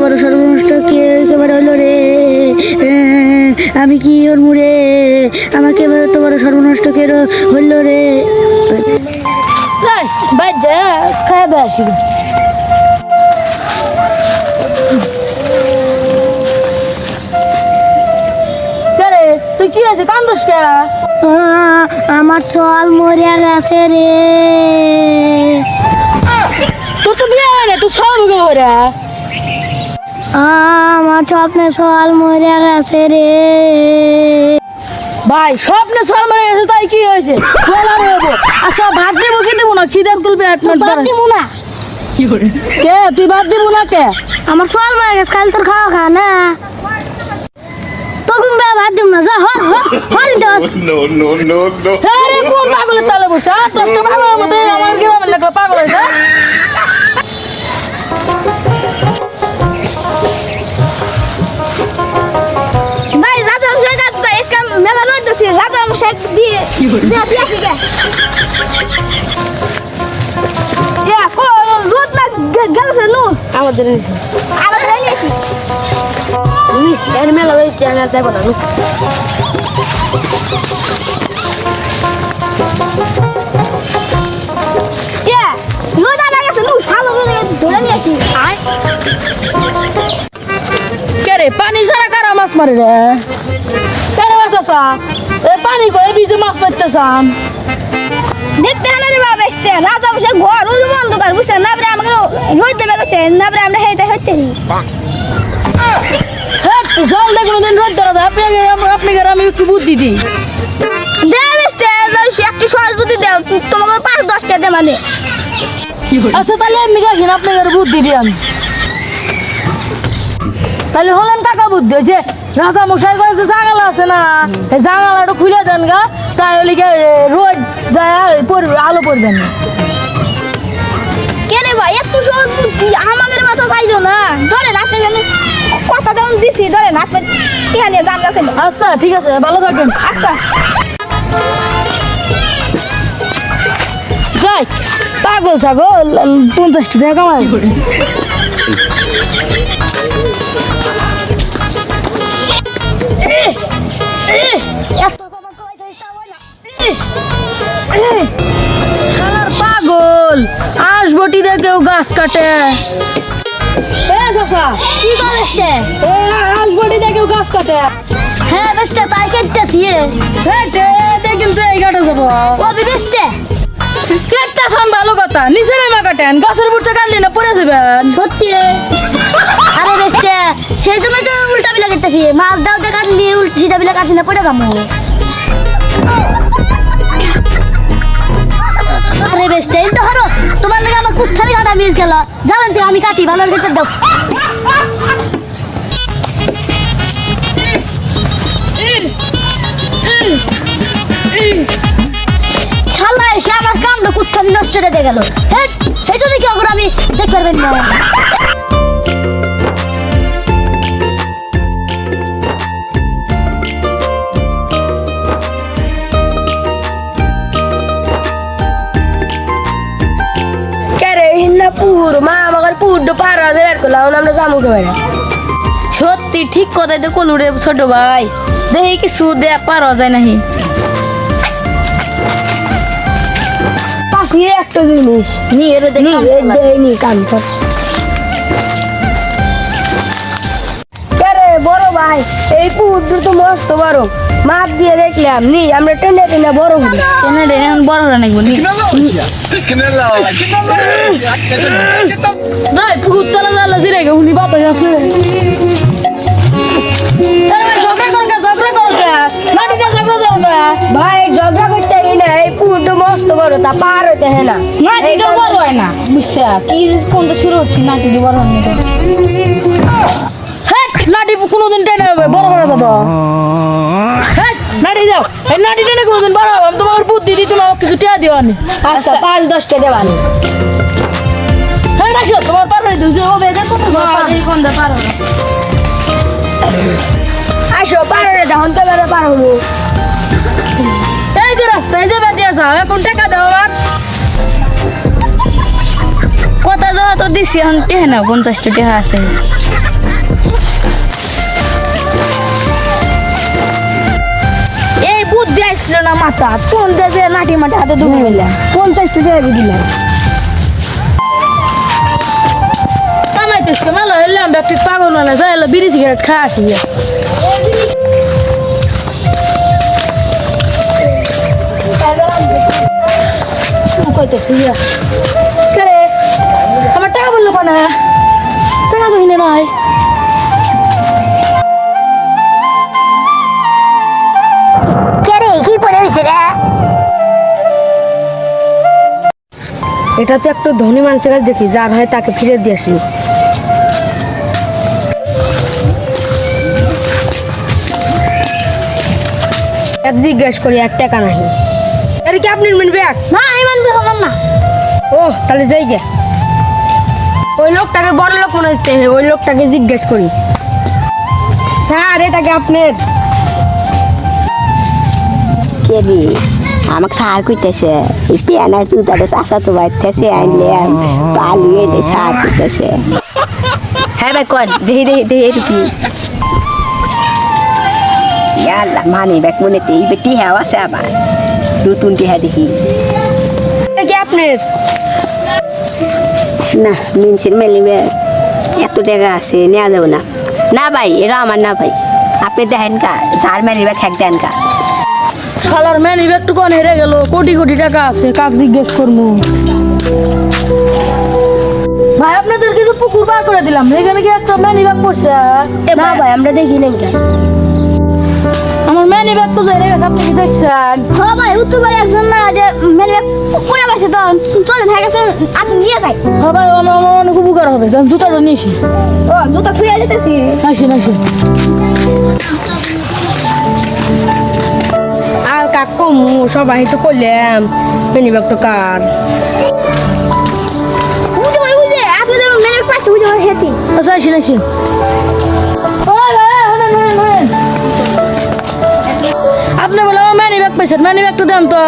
বড় সর্বনষ্ট কে একেবারে হইল রে? আমি কি ওর মুড়ে আমাকে তো বড় সর্বনষ্ট কে হইল রে? যাই বাইর যা খাওয়া দাওয়া আসি। রে তুই কি আছে কান্দোস কে? আমার সল মরিয়া গেছে রে। তোর তো বিয়ে হয় না তুই সব গে আমার স্বপ্নে সল মরিয়া গেছে রে। ভাই স্বপ্নে সর মারে গেছে তাই কি হয়েছে? সোলা হব। আচ্ছা ভাত দেবো কি দেবো না? খিদের তুলবে এক মিনিট বাদ পরে। দিব না। কে তুই ভাত দিব না কে? আমার সল মারা গেছে কাল তোর খাওয়া খা না। তোর কোন বেলা ভাত দিব না যা হ হ হল. হ্যাঁ কোন পাগলের তালে বসে? পাগলের মতো আমার লেখা পাগল হয়েছে? কে রে? পানি ছাড়া কারা মাছ মারে রে? কারা মাছ আসা এ পানি কয়ে বিজে মাছ মারতেছাম দেখতে হানা রে বাবা এসতে রাজা মশাই ঘর ওর অন্ধকার বুঝছে না বরে আমাকে রোদ দেবে গেছে না বরে আমরা হেইতে হইতে জল দেখুন দিন রোদ ধরা যায় আপনি আপনি আমি একটু বুদ্ধি দিই। একটু সহজ বুদ্ধি দেও তোমাকে পাঁচ দশটা দে মানে আচ্ছা তাহলে এমনি গেছেন আপনাদের বুদ্ধি দিই আমি। তাহলে হলেন কাকা বুদ্ধি হয়েছে রাজা মশাই কাছে জাঙালা আছে না এই জাঙালাটা খুলে দেন গা তাহলে কি রোদ যায় আলো পড়বেন। না কে ভাই এত সহজ বুদ্ধি আমাদের মাথা চাইলো না। ধরে রাতে যেন কথা দেন দিছি ধরে রাত ইহা জান গেছে আচ্ছা ঠিক আছে ভালো থাকবেন। আচ্ছা। যাই পাগল ছাগল পঞ্চাশটা টাকা কামাই। শালার পাগল আসবটি কেউ গাছ কাটে কি করেছে এ আসবটি কেউ গাছ কাটে হ্যাঁ বেস্তে তাই হেটে দেখেন তো এই কাটে যাব ও বেস্তে কেটটা সাম ভালো নিচে নেমে কাটেন গাছের বুটটা কাটলে না পড়ে যাবেন সত্যি সেই সময় তো উল্টা বিলা কেটেছি মাছ দাও দে কাটলি সিধা বিলা কাটলি না, পড়ে গামু আরে বেস্তে এই তো হারো। তোমার লাগে আমার কুত্থারি কাটা মিস গেল। জানেন তো আমি কাটি ভালো কেটে দাও। শালা, এসে আমার কামটা কুত্থারি নষ্ট করে গেল। হেট এটা দেখি অগর আমি দেখতে পারবেন না। পুহুর মা আমার পুহুর পার আছে বের করলাম আমরা জামু খেয়ে সত্যি ঠিক কথাই তো কলুরে ছোট ভাই। দেখি কি সুদ দে পার যায় নাহি। পাশে একটা জিনিস। নিয়ে রে দেখি দেয়নি কাম ভাই এই পুহুর তো মস্ত বড় মাপ দিয়ে দেখলাম নি আমরা টেনে টেনে বড় হই রে এখন বড় হয়ে নাকি বলি যাই পুকুর তলা জানলা সিরে গে উনি বাতাস আরে ভাই ঝগড়া না করতে গেলে না এই পুহুর তো মস্ত বড় তা পার হইতে হ্যাঁ না। মাটিটা বড় হয় না। বুঝছে কি কোন তো শুরু হচ্ছে মাটিটা বড় হয় না কোনোদিন টেনে হবে বড় বড় যাব নাটি এই নাটি টেনে কোনোদিন বড় হবে তোমার বুদ্ধি দিই তোমার কিছু টিয়া দিও আমি আচ্ছা পাঁচ দশটা হ্যাঁ রাখো তোমার পার কত কোন দা পার। হবে আসো পার তখন তো বেড়ে পার হব। এই যে রাস্তায় যে বেঁধে যাও এখন টাকা দাও আমার কত যাওয়া তো দিছি এখন টেহে না পঞ্চাশটা টেহা আছে। আসছিল না মাথা? কোন দেশে নাটি মাটি হাতে ঢুকে গেলে পঞ্চাশ টাকা দিলাম কামাইতেছ মেলা হইলাম ব্যক্তি পাগল না যাই এলো বিড়ি সিগারেট খাই আসি। কইতেছে এটা তো একটা ধনী মানুষের কাছে দেখি যার হয় তাকে ফিরে দিয়ে আসি। এক জিজ্ঞেস করি এক টাকা নাহি। এটা কি আপনার মেন ব্যাগ না আমি মানতে হলাম না। ও তাহলে যাই গে। ওই লোকটাকে বড় লোক মনে হচ্ছে ওই লোকটাকে জিজ্ঞেস করি। স্যার এটা কি আপনার? কে রে? আমাকে সার কইতেছে এই পেয়ানার জুতাটা চাষা তো বাইতেছে আনলে পালিয়ে দে সার কইতেছে হ্যাঁ ভাই কর দেখি দেখি দেখি একটু কি? ইয়াল্লা মানে ব্যাগ মনে এই বেটি হ্যাঁ আছে আবার। নতুন টিহা দেখি কি আপনার? না মিনসির মেলিবে এত টাকা আছে নেওয়া যাবে না। না ভাই এটা আমার না ভাই। আপনি দেখেন কা যার মেলিবে খ্যাক দেন কা। শালার ম্যানি কোন হেরে গেল। কোটি কোটি টাকা আছে কাক জিজ্ঞেস করব? ভাই আপনাদের কিছু পুকুর বার করে দিলাম। এখানে কি একটা ম্যানি ব্যাগ পড়ছে? না ভাই আমরা দেখি নাই কেন। আমার ম্যানি ব্যাগ তো হেরে গেছে আপনি কি দেখছেন? হ ভাই উত্তর বাড়ি একজন না যে মেলে পুরে বসে তো চলে থাকে গেছে আপনি দিয়ে যায় হ্যাঁ ভাই আমার আমার অনেক উপকার হবে আমি জুতাটা নিয়েছি ও জুতা ছুঁয়ে যেতেছি। আসি আসি। কাকু সবাই তো করলাম পেনি ব্যাগটা কার? আপনি তো আচ্ছা বলে আমার ব্যাগ পেয়েছেন ম্যানি ব্যাগটা দেন তো।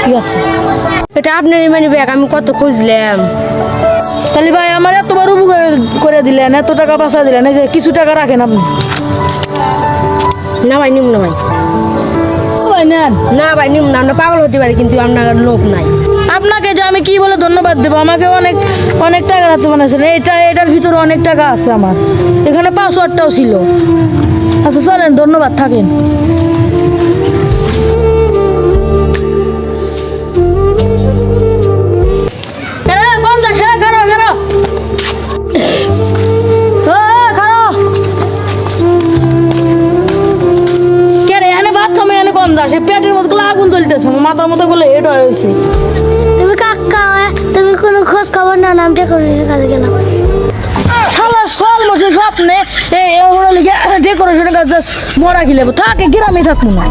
ঠিক আছে। এটা আপনার মানে ব্যাগ আমি কত খুঁজলাম। তাহলে ভাই আমার করে দিলেন এত টাকা বাঁচা দিলেন এই যে কিছু টাকা রাখেন আপনি। না ভাই নিম না ভাই। ভাই নেন। না ভাই নিম না আমরা পাগল হতে পারি কিন্তু আপনার লোভ নাই। আপনাকে যে আমি কি বলে ধন্যবাদ দেবো? আমাকে অনেক অনেক টাকা রাখতে বানিয়েছেন এইটা এটার ভিতরে অনেক টাকা আছে আমার। এখানে পাসওয়ার্ডটাও ছিল। আচ্ছা চলেন ধন্যবাদ থাকেন। মশে স্বপ্নে ডেকোরেশনের কাজ মরা গিলে। থাকে গ্রামে থাকব না